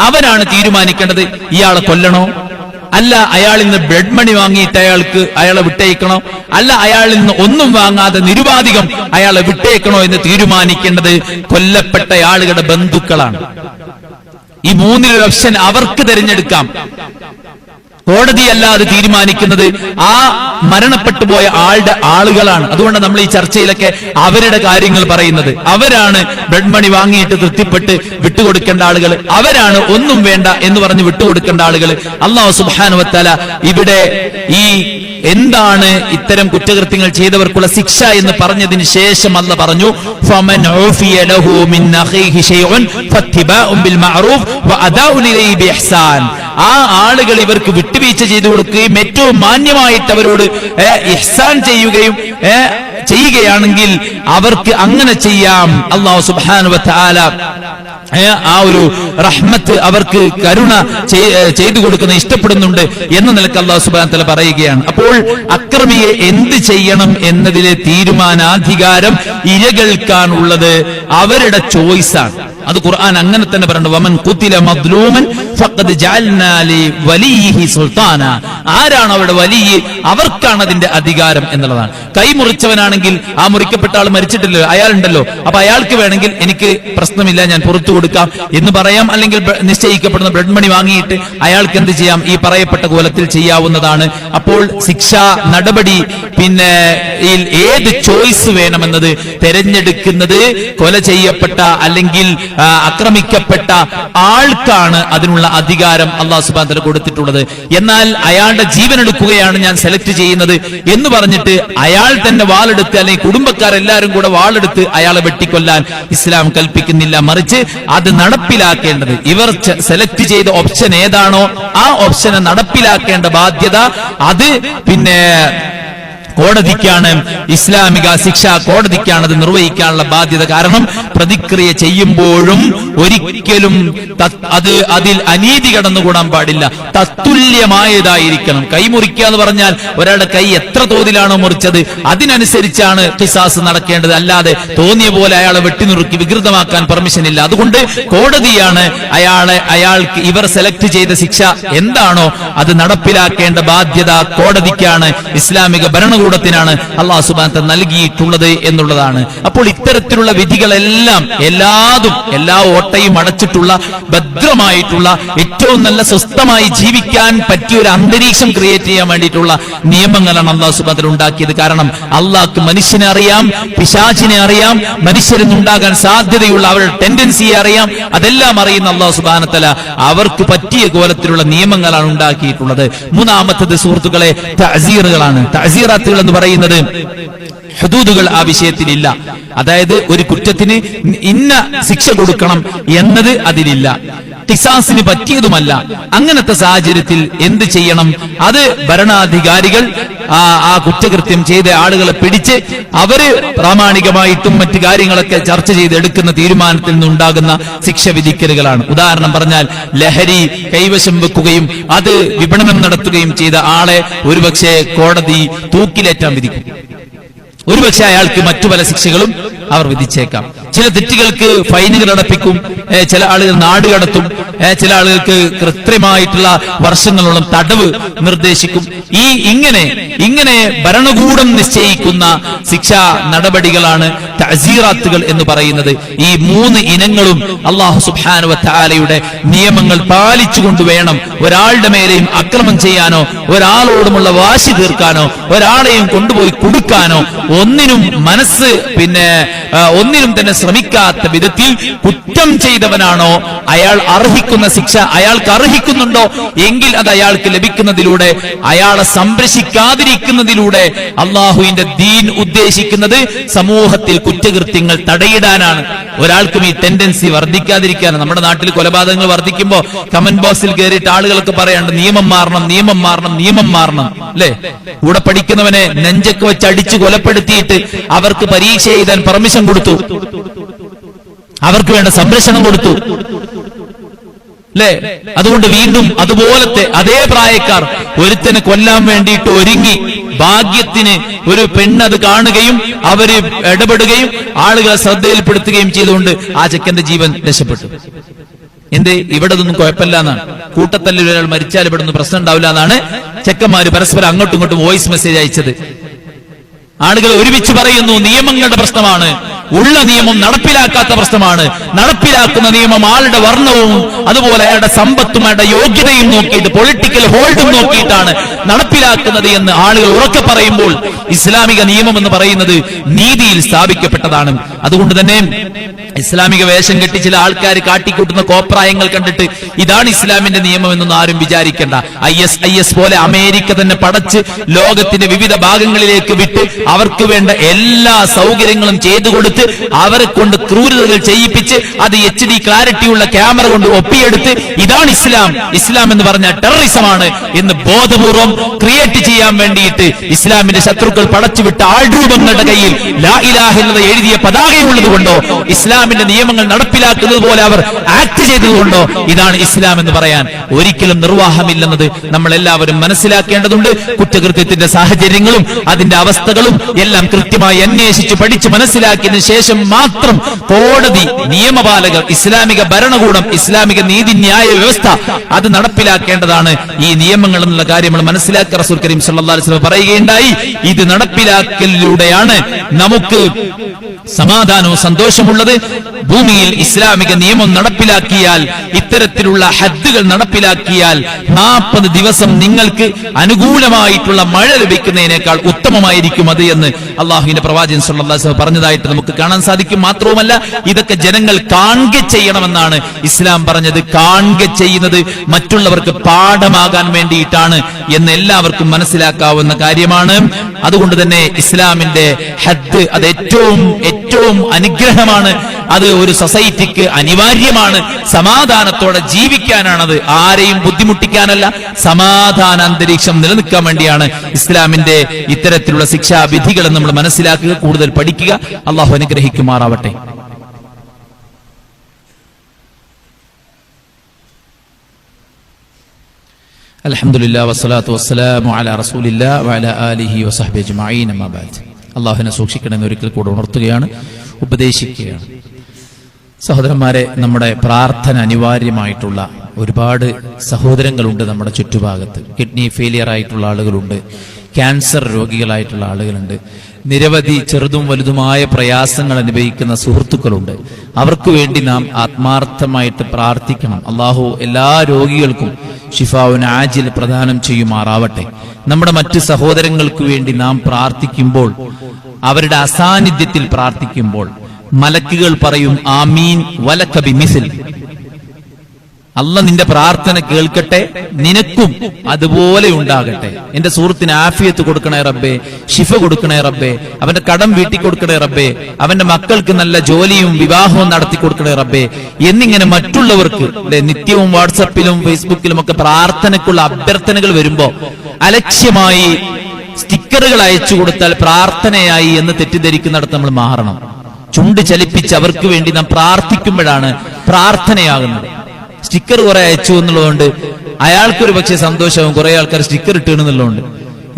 A: അവരാണ് തീരുമാനിക്കേണ്ടത്. ഇയാളെ കൊല്ലണോ? അല്ല അയാൾ നിന്ന് ബ്ലഡ് മണി വാങ്ങിയിട്ട് അയാൾക്ക് അയാളെ വിട്ടയക്കണോ. അല്ല അയാളിൽ നിന്ന് ഒന്നും വാങ്ങാതെ നിരുപാധികം അയാളെ വിട്ടയക്കണോ എന്ന് തീരുമാനിക്കേണ്ടത് കൊല്ലപ്പെട്ട ആളുകളുടെ ബന്ധുക്കളാണ്. ഈ മൂന്നിലൊരു ഓപ്ഷൻ അവർക്ക് തിരഞ്ഞെടുക്കാം. കോടതിയല്ലാതെ തീരുമാനിക്കുന്നത് ആ മരണപ്പെട്ടു പോയ ആളുടെ ആളുകളാണ്. അതുകൊണ്ട് നമ്മൾ ഈ ചർച്ചയിലൊക്കെ അവരുടെ കാര്യങ്ങൾ പറയുന്നത്. അവരാണ് ബ്ലഡ് മണി വാങ്ങിയിട്ട് തൃപ്തിപ്പെട്ട് വിട്ടുകൊടുക്കേണ്ട ആളുകൾ അവരാണ് ഒന്നും വേണ്ട എന്ന് പറഞ്ഞ് വിട്ടുകൊടുക്കേണ്ട ആളുകൾ അള്ളാഹു സുബാനുവത്തല ഇവിടെ ഈ എന്താണ് ഇത്തരം കുറ്റകൃത്യങ്ങൾ ചെയ്തവർക്കുള്ള ശിക്ഷ എന്ന് പറഞ്ഞതിന് ശേഷം അല്ല പറഞ്ഞു ആ ആളുകൾ ഇവർക്ക് വിട്ടുവീഴ്ച ചെയ്തു കൊടുക്കുകയും ഏറ്റവും മാന്യമായിട്ട് അവരോട് ഇഹ്സാൻ ചെയ്യുകയും ചെയ്യുകയാണെങ്കിൽ അവർക്ക് അങ്ങനെ ചെയ്യാം. അള്ളാഹു സുബാന ആ ഒരു റഹ്മത്ത് അവർക്ക് കരുണ ചെയ്തു കൊടുക്കുന്ന ഇഷ്ടപ്പെടുന്നുണ്ട് എന്ന നിലയ്ക്ക് അള്ളാഹു സുബാൻ തല പറയുകയാണ്. അപ്പോൾ അക്രമിയെ എന്ത് ചെയ്യണം എന്നതിലെ തീരുമാനാധികാരം ഇരകൾക്കാണുള്ളത്. അവരുടെ ചോയ്സാണ്. അത് ഖുർആൻ അങ്ങനെ തന്നെ പറയുന്നുണ്ട് വമൻ കുത്തില മദ്ലൂമൻ ഫഖദ് ജഅൽനാ ലി വലിയിഹി സുൽത്താന. ആരാണ് അവിടെ വലിയ? അവർക്കാണ് അതിന്റെ അധികാരം എന്നുള്ളതാണ്. കൈ മുറിച്ചവനാണെങ്കിൽ ആ മുറിക്കപ്പെട്ട ആൾ മരിച്ചിട്ടില്ലല്ലോ അയാളുണ്ടല്ലോ. അപ്പൊ അയാൾക്ക് വേണമെങ്കിൽ എനിക്ക് പ്രശ്നമില്ല ഞാൻ പുറത്തു കൊടുക്കാം എന്ന് പറയാം. അല്ലെങ്കിൽ നിശ്ചയിക്കപ്പെടുന്ന ബ്ലഡ് മണി വാങ്ങിയിട്ട് അയാൾക്ക് എന്ത് ചെയ്യാം? ഈ പറയപ്പെട്ട കോലത്തിൽ ചെയ്യാവുന്നതാണ്. അപ്പോൾ ശിക്ഷ നടപടി പിന്നെ ഏത് ചോയ്സ് വേണമെന്നത്? തെരഞ്ഞെടുക്കുന്നത് കൊല ചെയ്യപ്പെട്ട അല്ലെങ്കിൽ ആക്രമിക്കപ്പെട്ട ആൾക്കാണ് അതിനുള്ള അധികാരം അള്ളാഹു സുബാന്തല കൊടുത്തിട്ടുള്ളത്. എന്നാൽ അയാളുടെ ജീവൻ എടുക്കുകയാണ് ഞാൻ സെലക്ട് ചെയ്യുന്നത് എന്ന് പറഞ്ഞിട്ട് അയാൾ തന്നെ വാളെടുത്ത് അല്ലെങ്കിൽ കുടുംബക്കാരെല്ലാരും കൂടെ വാളെടുത്ത് അയാളെ വെട്ടിക്കൊല്ലാൻ ഇസ്ലാം കൽപ്പിക്കുന്നില്ല. മറിച്ച് അത് നടപ്പിലാക്കേണ്ടത്. ഇവർ സെലക്ട് ചെയ്ത ഓപ്ഷൻ ഏതാണോ ആ ഓപ്ഷനെ നടപ്പിലാക്കേണ്ട ബാധ്യത അത് പിന്നെ കോടതിക്കാണ് ഇസ്ലാമിക ശിക്ഷ കോടതിക്കാണ് അത് നിർവഹിക്കാനുള്ള ബാധ്യത. കാരണം പ്രതിക്രിയ ചെയ്യുമ്പോഴും ഒരിക്കലും അത് അതിൽ അനീതി കടന്നുകൂടാൻ പാടില്ല. തത്തുല്യമായതായിരിക്കണം. കൈമുറിക്കുക എന്ന് പറഞ്ഞാൽ ഒരാളുടെ കൈ എത്ര തോതിലാണോ മുറിച്ചത് അതിനനുസരിച്ചാണ് ഖിസാസ് നടക്കേണ്ടത്. അല്ലാതെ തോന്നിയ പോലെ അയാളെ വെട്ടിനുറുക്കി വികൃതമാക്കാൻ പെർമിഷൻ ഇല്ല. അതുകൊണ്ട് കോടതിയാണ് അയാളെ അയാൾക്ക് ഇവർ സെലക്ട് ചെയ്ത ശിക്ഷ എന്താണോ അത് നടപ്പിലാക്കേണ്ട ബാധ്യത കോടതിക്കാണ്. ഇസ്ലാമിക ഭരണകൂടത്തിനാണ് അള്ളാഹു സുബാനത്തെ നൽകിയിട്ടുള്ളത് എന്നുള്ളതാണ്. അപ്പോൾ ഇത്തരത്തിലുള്ള വിധികളെല്ലാം എല്ലാതും എല്ലാ ഓട്ടയും അടച്ചിട്ടുള്ള ഭദ്രമായിട്ടുള്ള ഏറ്റവും നല്ല സ്വസ്ഥമായി ജീവിക്കാൻ പറ്റിയ ഒരു അന്തരീക്ഷം ക്രിയേറ്റ് ചെയ്യാൻ വേണ്ടിയിട്ടുള്ള നിയമങ്ങളാണ് അള്ളാഹു സുബാത്തിൽ ഉണ്ടാക്കിയത്. കാരണം അള്ളാഹ്ക്ക് മനുഷ്യനെ അറിയാം പിശാചിനെ അറിയാം മനുഷ്യരിൽ നിന്നുണ്ടാകാൻ സാധ്യതയുള്ള അവരുടെ ടെൻഡൻസിയെ അറിയാം. അതെല്ലാം അറിയുന്ന അള്ളാഹു സുബാനത്തല അവർക്ക് പറ്റിയ കോലത്തിലുള്ള നിയമങ്ങളാണ് ഉണ്ടാക്കിയിട്ടുള്ളത്. മൂന്നാമത്തത് സുഹൃത്തുക്കളെ തഅസീറുകളാണ്. തഅസീറാത്തുകൾ എന്ന് പറയുന്നത് ഹുദൂദുകൾ ആ വിഷയത്തിലില്ല. അതായത് ഒരു കുറ്റത്തിന് ഇന്ന ശിക്ഷ കൊടുക്കണം എന്നത് അതിലില്ല. ടിസാസിന് പറ്റിയതുമല്ല. അങ്ങനത്തെ സാഹചര്യത്തിൽ എന്ത് ചെയ്യണം? അത് ഭരണാധികാരികൾ ആ ആ കുറ്റകൃത്യം ചെയ്ത ആളുകളെ പിടിച്ച് അവർ പ്രാമാണികമായിട്ടും മറ്റു കാര്യങ്ങളൊക്കെ ചർച്ച ചെയ്ത് എടുക്കുന്ന തീരുമാനത്തിൽ നിന്നുണ്ടാകുന്ന ശിക്ഷ വിധിക്കലുകളാണ് ഉദാഹരണം പറഞ്ഞാൽ ലഹരി കൈവശം വെക്കുകയും അത് വിപണനം നടത്തുകയും ചെയ്ത ആളെ ഒരുപക്ഷെ കോടതി തൂക്കിലേറ്റാൻ വിധിക്കും. ഒരുപക്ഷെ അയാൾക്ക് മറ്റു പല ശിക്ഷകളും അവർ വിധിച്ചേക്കാം. ചില തെറ്റുകൾക്ക് ഫൈനുകൾ അടപ്പിക്കും. ചില ആളുകൾ നാട് കടത്തും. ചില ആളുകൾക്ക് കൃത്രിമമായിട്ടുള്ള വർഷങ്ങളോളം തടവ് നിർദ്ദേശിക്കും. ഈ ഇങ്ങനെ ഇങ്ങനെ ഭരണകൂടം നിശ്ചയിക്കുന്ന ശിക്ഷാ നടപടികളാണ് തഅസീറാത്തുകൾ എന്ന് പറയുന്നത് ഈ മൂന്ന് ഇനങ്ങളും അള്ളാഹു സുബ്ഹാനു വതആലയുടെ നിയമങ്ങൾ പാലിച്ചുകൊണ്ട് വേണം ഒരാളുടെ മേലെയും അക്രമം ചെയ്യാനോ ഒരാളോടുമുള്ള വാശി തീർക്കാനോ ഒരാളെയും കൊണ്ടുപോയി കൊടുക്കാനോ ഒന്നിനും മനസ്സ് പിന്നെ ഒന്നിനും തന്നെ ശ്രമിക്കാത്ത വിധത്തിൽ കുറ്റം ചെയ്തവനാണോ അയാൾ അർഹിക്കുന്ന ശിക്ഷ അയാൾക്ക് അർഹിക്കുന്നുണ്ടോ എങ്കിൽ അത് അയാൾക്ക് ലഭിക്കുന്നതിലൂടെ അയാളെ സംരക്ഷിക്കാതിരിക്കുന്നതിലൂടെ അള്ളാഹുവിന്റെ ദീൻ ഉദ്ദേശിക്കുന്നത് സമൂഹത്തിൽ കുറ്റകൃത്യങ്ങൾ തടയിടാനാണ് ഒരാൾക്കും ഈ ടെൻഡൻസി വർദ്ധിക്കാതിരിക്കാൻ നമ്മുടെ നാട്ടിൽ കൊലപാതകങ്ങൾ വർദ്ധിക്കുമ്പോ കമന്റ് ബോക്സിൽ കയറിയിട്ട് ആളുകൾക്ക് പറയാണ്ട് നിയമം മാറണം നിയമം മാറണം നിയമം മാറണം. അല്ലേ കൂടെ പഠിക്കുന്നവനെ നെഞ്ചൊക്കെ വെച്ച് അടിച്ച് കൊലപ്പെടുത്തിയിട്ട് അവർക്ക് പരീക്ഷ എഴുതാൻ പെർമിഷൻ കൊടുത്തു. അവർക്ക് വേണ്ട സംരക്ഷണം കൊടുത്തു. അതുകൊണ്ട് വീണ്ടും അതുപോലത്തെ അതേ പ്രായക്കാർ ഒരുത്തനെ കൊല്ലാൻ വേണ്ടിയിട്ട് ഒരുങ്ങി ഭാഗ്യത്തിന് ഒരു പെണ്ണത് കാണുകയും അവർ ഇടപെടുകയും ആളുകളെ ശ്രദ്ധയിൽപ്പെടുത്തുകയും ചെയ്തുകൊണ്ട് ആ ചെക്കന്റെ ജീവൻ രക്ഷപ്പെട്ടു. എന്ത്? ഇവിടെ ഒന്നും കുഴപ്പമില്ല എന്നാണ് കൂട്ടത്തല്ലിൽ ഒരാൾ മരിച്ചാൽ ഇവിടെ ഒന്നും പ്രശ്നം ഉണ്ടാവില്ല എന്നാണ് ചെക്കന്മാര് പരസ്പരം അങ്ങോട്ടും ഇങ്ങോട്ടും വോയിസ് മെസ്സേജ് അയച്ചത്. ആളുകൾ ഒരുമിച്ച് പറയുന്നു നിയമങ്ങളുടെ പ്രശ്നമാണ്. ഉള്ള നിയമം നടപ്പിലാക്കാത്ത പ്രശ്നമാണ്. നടപ്പിലാക്കുന്ന നിയമം ആളുടെ വർണവും അതുപോലെ അയാളുടെ സമ്പത്തും അയാളുടെ യോഗ്യതയും നോക്കിയിട്ട് പൊളിറ്റിക്കൽ ഹോൾഡും നോക്കിയിട്ടാണ് നടപ്പിലാക്കുന്നത് എന്ന് ആളുകൾ ഉറക്കെ പറയുമ്പോൾ ഇസ്ലാമിക നിയമം എന്ന് പറയുന്നത് നീതിയിൽ സ്ഥാപിക്കപ്പെട്ടതാണ്. അതുകൊണ്ട് തന്നെ ഇസ്ലാമിക വേഷം കെട്ടി ചില ആൾക്കാർ കാട്ടിക്കൂട്ടുന്ന കോപ്രായങ്ങൾ കണ്ടിട്ട് ഇതാണ് ഇസ്ലാമിന്റെ നിയമം എന്നൊന്നും ആരും വിചാരിക്കേണ്ട. ഐ എസ് ഐ എസ് പോലെ അമേരിക്ക തന്നെ പടച്ച് ലോകത്തിന്റെ വിവിധ ഭാഗങ്ങളിലേക്ക് വിട്ട് അവർക്ക് വേണ്ട എല്ലാ സൗകര്യങ്ങളും ചെയ്തു കൊടുത്ത് അവരെ കൊണ്ട് ക്രൂരതകൾ ചെയ്യിപ്പിച്ച് അത് എച്ച് ഡി ക്ലാരിറ്റിയുള്ള ക്യാമറ കൊണ്ട് ഒപ്പിയെടുത്ത് ഇതാണ് ഇസ്ലാം. ഇസ്ലാം എന്ന് പറഞ്ഞ ടെററിസമാണ് എന്ന് ബോധപൂർവം ക്രിയേറ്റ് ചെയ്യാൻ വേണ്ടിയിട്ട് ഇസ്ലാമിന്റെ ശത്രുക്കൾ പടച്ചുവിട്ട ആൾരൂപങ്ങളുടെ കയ്യിൽ ലാ എഴുതിയ പതാകയുള്ളത് കൊണ്ടോ ഇസ്ലാം ഇസ്ലാമിന്റെ നിയമങ്ങൾ നടപ്പിലാക്കുന്നത് പോലെ അവർ ആക്ട് ചെയ്തതുകൊണ്ടോ ഇതാണ് ഇസ്ലാം എന്ന് പറയാൻ. ഒരിക്കലും നിർവാഹമില്ലെന്നത് നമ്മൾ എല്ലാവരും മനസ്സിലാക്കേണ്ടതുണ്ട്. കുറ്റകൃത്യത്തിന്റെ സാഹചര്യങ്ങളും അതിന്റെ അവസ്ഥകളും എല്ലാം കൃത്യമായി അന്വേഷിച്ച് പഠിച്ച് മനസ്സിലാക്കിയതിനു ശേഷം മാത്രം കോടതി നിയമപാലകർ ഇസ്ലാമിക ഭരണകൂടം ഇസ്ലാമിക നീതിന്യായ വ്യവസ്ഥ അത് നടപ്പിലാക്കേണ്ടതാണ്. ഈ നിയമങ്ങൾ എന്നുള്ള കാര്യം നമ്മൾ മനസ്സിലാക്കി റസൂൽ കരീം സല്ലാ പറയുകയുണ്ടായി. ഇത് നടപ്പിലാക്കലിലൂടെയാണ് നമുക്ക് സമാധാനവും സന്തോഷമുള്ളത് ഭൂമിയിൽ ഇസ്ലാമിക നിയമം നടപ്പിലാക്കിയാൽ ഇത്തരത്തിലുള്ള ഹദ്ദുകൾ നടപ്പിലാക്കിയാൽ നാൽപ്പത് ദിവസം നിങ്ങൾക്ക് അനുകൂലമായിട്ടുള്ള മഴ ലഭിക്കുന്നതിനേക്കാൾ ഉത്തമമായിരിക്കും അത് എന്ന് അള്ളാഹുവിന്റെ പ്രവാചകൻ വസല്ലം പറഞ്ഞതായിട്ട് നമുക്ക് കാണാൻ സാധിക്കും. മാത്രവുമല്ല ഇതൊക്കെ ജനങ്ങൾ കാണുക ചെയ്യണമെന്നാണ് ഇസ്ലാം പറഞ്ഞത്. കാണുക ചെയ്യുന്നത് മറ്റുള്ളവർക്ക് പാഠമാകാൻ വേണ്ടിയിട്ടാണ് എന്ന് എല്ലാവർക്കും മനസ്സിലാക്കാവുന്ന കാര്യമാണ്. അതുകൊണ്ട് തന്നെ ഇസ്ലാമിന്റെ ഹദ് അത് ഏറ്റവും ഏറ്റവും അനുഗ്രഹമാണ്. അത് ഒരു സൊസൈറ്റിക്ക് അനിവാര്യമാണ്. സമാധാനത്തോടെ ജീവിക്കാനാണത്. ആരെയും ബുദ്ധിമുട്ടിക്കാനല്ല. സമാധാന അന്തരീക്ഷം നിലനിൽക്കാൻ വേണ്ടിയാണ് ഇസ്ലാമിന്റെ ഇത്തരത്തിലുള്ള ശിക്ഷാവിധികൾ നമ്മൾ മനസ്സിലാക്കുക കൂടുതൽ പഠിക്കുക. അള്ളാഹു അനുഗ്രഹിക്കുമാറാവട്ടെ. അൽഹംദുലില്ലാ വസ്സലാത്തു വസ്സലാമു ആലിഹി അള്ളാഹുവിനെ സൂക്ഷിക്കണമെന്ന് ഒരിക്കൽ കൂടെ ഉണർത്തുകയാണ് ഉപദേശിക്കുകയാണ്. സഹോദരന്മാരെ നമ്മുടെ പ്രാർത്ഥന അനിവാര്യമായിട്ടുള്ള ഒരുപാട് സഹോദരങ്ങളുണ്ട് നമ്മുടെ ചുറ്റുഭാഗത്ത്. കിഡ്നി ഫെയിലിയർ ആയിട്ടുള്ള ആളുകളുണ്ട് ക്യാൻസർ രോഗികളായിട്ടുള്ള ആളുകളുണ്ട്. നിരവധി ചെറുതും വലുതുമായ പ്രയാസങ്ങൾ അനുഭവിക്കുന്ന സുഹൃത്തുക്കളുണ്ട്. അവർക്ക് വേണ്ടി നാം ആത്മാർത്ഥമായിട്ട് പ്രാർത്ഥിക്കണം. അള്ളാഹു എല്ലാ രോഗികൾക്കും ഷിഫാവുൻ ആജിൽ പ്രദാനം ചെയ്യുമാറാവട്ടെ. നമ്മുടെ മറ്റ് സഹോദരങ്ങൾക്ക് വേണ്ടി നാം പ്രാർത്ഥിക്കുമ്പോൾ അവരുടെ അസാന്നിധ്യത്തിൽ പ്രാർത്ഥിക്കുമ്പോൾ മലക്കുകൾ പറയും ആമീൻ വലക്കബി മിസിൽ. അല്ല നിന്റെ പ്രാർത്ഥന കേൾക്കട്ടെ നിനക്കും അതുപോലെ ഉണ്ടാകട്ടെ. എന്റെ സുഹൃത്തിന് ആഫിയത്ത് കൊടുക്കണേ റബ്ബേ ഷിഫ കൊടുക്കണേ റബ്ബേ അവന്റെ കടം വീട്ടി കൊടുക്കണേ റബ്ബേ അവന്റെ മക്കൾക്ക് നല്ല ജോലിയും വിവാഹവും നടത്തി കൊടുക്കണേ റബ്ബേ. എന്നിങ്ങനെ മറ്റുള്ളവർക്ക് നിത്യവും വാട്സപ്പിലും ഫേസ്ബുക്കിലും ഒക്കെ പ്രാർത്ഥനക്കുള്ള അഭ്യർത്ഥനകൾ വരുമ്പോ അലക്ഷ്യമായി സ്റ്റിക്കറുകൾ അയച്ചു കൊടുത്താൽ പ്രാർത്ഥനയായി എന്ന് തെറ്റിദ്ധരിക്കുന്നിടത്ത് നമ്മൾ മാറണം. ചുണ്ട് ചലിപ്പിച്ച് അവർക്ക് വേണ്ടി നാം പ്രാർത്ഥിക്കുമ്പോഴാണ് പ്രാർത്ഥനയാകുന്നത്. സ്റ്റിക്കർ കുറെ അയച്ചു എന്നുള്ളതുകൊണ്ട് അയാൾക്കൊരു പക്ഷേ സന്തോഷവും കുറെ ആൾക്കാർ സ്റ്റിക്കർ ഇട്ടുന്നുള്ളതുകൊണ്ട്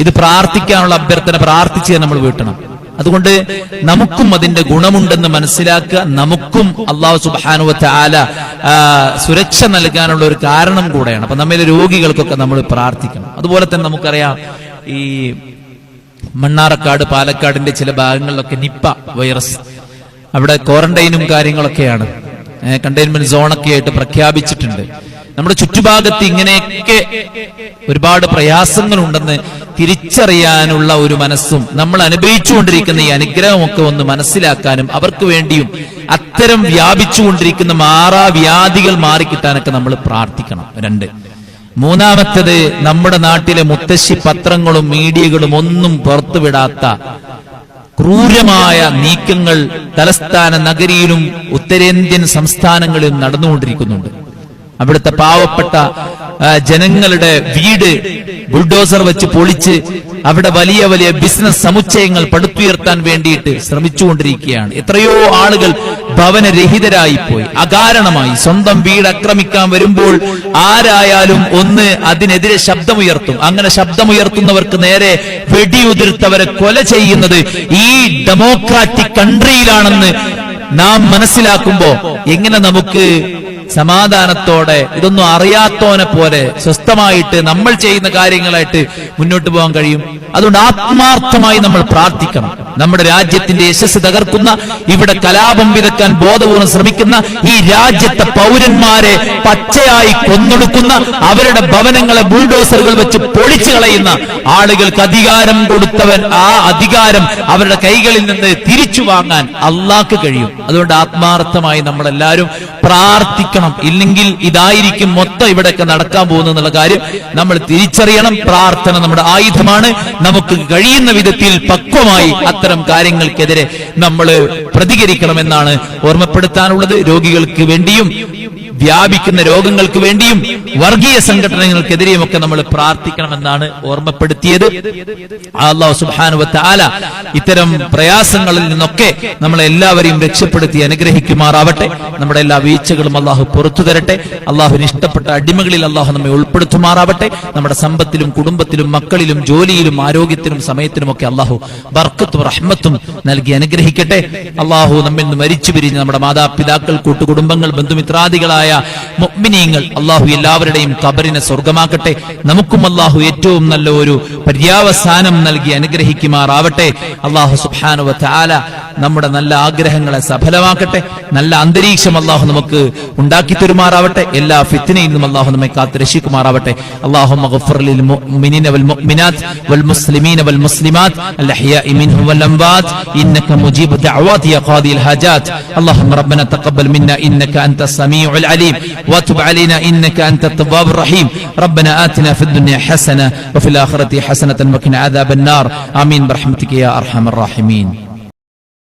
A: ഇത് പ്രാർത്ഥിക്കാനുള്ള അഭ്യർത്ഥന പ്രാർത്ഥിച്ച് നമ്മൾ വീട്ടണം. അതുകൊണ്ട് നമുക്കും അതിന്റെ ഗുണമുണ്ടെന്ന് മനസ്സിലാക്കുക. നമുക്കും അള്ളാഹു സുബാനുവത്തെ ആല സുരക്ഷ നൽകാനുള്ള ഒരു കാരണം കൂടെയാണ്. അപ്പൊ നമ്മിലെ രോഗികൾക്കൊക്കെ നമ്മൾ പ്രാർത്ഥിക്കണം. അതുപോലെ തന്നെ നമുക്കറിയാം ഈ മണ്ണാറക്കാട് പാലക്കാടിന്റെ ചില ഭാഗങ്ങളിലൊക്കെ നിപ്പ വൈറസ്. അവിടെ ക്വാറന്റൈനും കാര്യങ്ങളൊക്കെയാണ്. കണ്ടെയ്ൻമെന്റ് സോണൊക്കെ ആയിട്ട് പ്രഖ്യാപിച്ചിട്ടുണ്ട്. നമ്മുടെ ചുറ്റുഭാഗത്ത് ഇങ്ങനെയൊക്കെ ഒരുപാട് പ്രയാസങ്ങളുണ്ടെന്ന് തിരിച്ചറിയാനുള്ള ഒരു മനസ്സും നമ്മൾ അനുഭവിച്ചുകൊണ്ടിരിക്കുന്ന ഈ അനുഗ്രഹമൊക്കെ ഒന്ന് മനസ്സിലാക്കാനും അവർക്ക് വേണ്ടിയും അത്തരം വ്യാപിച്ചുകൊണ്ടിരിക്കുന്ന മാറാ വ്യാധികൾ മാറിക്കിട്ടാനൊക്കെ നമ്മൾ പ്രാർത്ഥിക്കണം. രണ്ട്. മൂന്നാമത്തത് നമ്മുടെ നാട്ടിലെ മുത്തശ്ശി പത്രങ്ങളും മീഡിയകളും ഒന്നും പുറത്തുവിടാത്ത ക്രൂരമായ നീക്കങ്ങൾ തലസ്ഥാന നഗരിയിലും ഉത്തരേന്ത്യൻ സംസ്ഥാനങ്ങളിലും നടന്നുകൊണ്ടിരിക്കുന്നുണ്ട്. അവിടുത്തെ പാവപ്പെട്ട ജനങ്ങളുടെ വീട് ബുൾഡോസർ വെച്ച് പൊളിച്ച് അവിടെ വലിയ വലിയ ബിസിനസ് സമുച്ചയങ്ങൾ പടുത്തുയർത്താൻ വേണ്ടിയിട്ട് ശ്രമിച്ചുകൊണ്ടിരിക്കുകയാണ്. എത്രയോ ആളുകൾ ഭവനരഹിതരായി പോയി അകാരണമായി സ്വന്തം വീട് ആക്രമിക്കാൻ വരുമ്പോൾ ആരായാലും ഒന്ന് അതിനെതിരെ ശബ്ദമുയർത്തും. അങ്ങനെ ശബ്ദമുയർത്തുന്നവർക്ക് നേരെ വെടിയുതിർത്തവരെ കൊല ചെയ്യുന്നത് ഈ ഡെമോക്രാറ്റിക് കൺട്രിയിലാണെന്ന് നാം മനസ്സിലാക്കുമ്പോ എങ്ങനെ നമുക്ക് സമാധാനത്തോടെ ഇതൊന്നും അറിയാത്തോനെ പോലെ സ്വസ്ഥമായിട്ട് നമ്മൾ ചെയ്യുന്ന കാര്യങ്ങളായിട്ട് മുന്നോട്ട് പോകാൻ കഴിയും. അതുകൊണ്ട് ആത്മാർത്ഥമായി നമ്മൾ പ്രാർത്ഥിക്കണം. നമ്മുടെ രാജ്യത്തിന്റെ യശസ് തകർക്കുന്ന ഇവിടെ കലാപം വിതക്കാൻ ബോധപൂർവം ശ്രമിക്കുന്ന ഈ രാജ്യത്തെ പൗരന്മാരെ പച്ചയായി കൊന്നൊടുക്കുന്ന അവരുടെ ഭവനങ്ങളെ ബുൾഡോസറുകൾ വെച്ച് പൊളിച്ചു കളയുന്ന ആളുകൾക്ക് അധികാരം കൊടുത്തവൻ ആ അധികാരം അവരുടെ കൈകളിൽ നിന്ന് തിരിച്ചു വാങ്ങാൻ അള്ളാക്ക് കഴിയും. അതുകൊണ്ട് ആത്മാർത്ഥമായി നമ്മളെല്ലാവരും പ്രാർത്ഥിക്കണം. ഇല്ലെങ്കിൽ ഇതായിരിക്കും മൊത്തം ഇവിടെയൊക്കെ നടക്കാൻ പോകുന്നത് എന്നുള്ള കാര്യം നമ്മൾ തിരിച്ചറിയണം. പ്രാർത്ഥന നമ്മുടെ ആയുധമാണ്. നമുക്ക് കഴിയുന്ന വിധത്തിൽ പക്വമായി അത്തരം കാര്യങ്ങൾക്കെതിരെ നമ്മൾ പ്രതികരിക്കണമെന്നാണ് ഓർമ്മപ്പെടുത്താനുള്ളത്. രോഗികൾക്ക് വേണ്ടിയും വ്യാപിക്കുന്ന രോഗങ്ങൾക്ക് വേണ്ടിയും വർഗീയ സംഘടനകൾക്കെതിരെയും ഒക്കെ നമ്മൾ പ്രാർത്ഥിക്കണമെന്നാണ് ഓർമ്മപ്പെടുത്തിയത്. അള്ളാഹു സുബാനുവത്ത് ആല ഇത്തരം പ്രയാസങ്ങളിൽ നിന്നൊക്കെ നമ്മളെ എല്ലാവരെയും രക്ഷപ്പെടുത്തി അനുഗ്രഹിക്കുമാറാവട്ടെ. നമ്മുടെ എല്ലാ വീഴ്ചകളും അള്ളാഹു പുറത്തു തരട്ടെ. അള്ളാഹുവിന് ഇഷ്ടപ്പെട്ട അടിമകളിൽ അള്ളാഹു നമ്മെ ഉൾപ്പെടുത്തുമാറാവട്ടെ. നമ്മുടെ സമ്പത്തിലും കുടുംബത്തിലും മക്കളിലും ജോലിയിലും ആരോഗ്യത്തിനും സമയത്തിനും ഒക്കെ അള്ളാഹു ബർക്കത്തും റഹ്മത്തും നൽകി അനുഗ്രഹിക്കട്ടെ. അള്ളാഹു നമ്മിൽ നിന്ന് മരിച്ചു പിരിഞ്ഞ് നമ്മുടെ മാതാപിതാക്കൾ കൂട്ടുകുടുംബങ്ങൾ ബന്ധുമിത്രാദികളായ മുഅ്മിനീങ്ങൾ അള്ളാഹു എല്ലാവരുടെയും കബറിനെ സ്വർഗമാക്കട്ടെ നമുക്കും അള്ളാഹു ഏറ്റവും നല്ല ഒരു പര്യാവസാനം നൽകി അനുഗ്രഹിക്കുമാറാവട്ടെ അള്ളാഹു സുബ്ഹാനഹു വ തആല നമ്മുടെ നല്ല ആഗ്രഹങ്ങളെ സഫലമാക്കട്ടെ നല്ല അന്തരീക്ഷം അള്ളാഹു നമുക്ക് ഉണ്ടാക്കി തരുമാറാവട്ടെ എല്ലാ ഫിത്തിനയിൽ നിന്നും അള്ളാഹു നമ്മെ കാത്ത് രക്ഷിക്കുമാറാവട്ടെ അള്ളാഹു للمؤمنين والمؤمنات والمسلمين والمسلمات الأحياء منهم والأموات إنك مجيب دعوات يا قاضي الحاجات اللهم ربنا تقبل منا إنك أنت السميع العليم. وتب علينا إنك أنت التواب الرحيم. ربنا آتنا في الدنيا حسنة وفي الآخرة حسنة وقنا عذاب النار. آمين برحمتك يا أرحم الراحمين.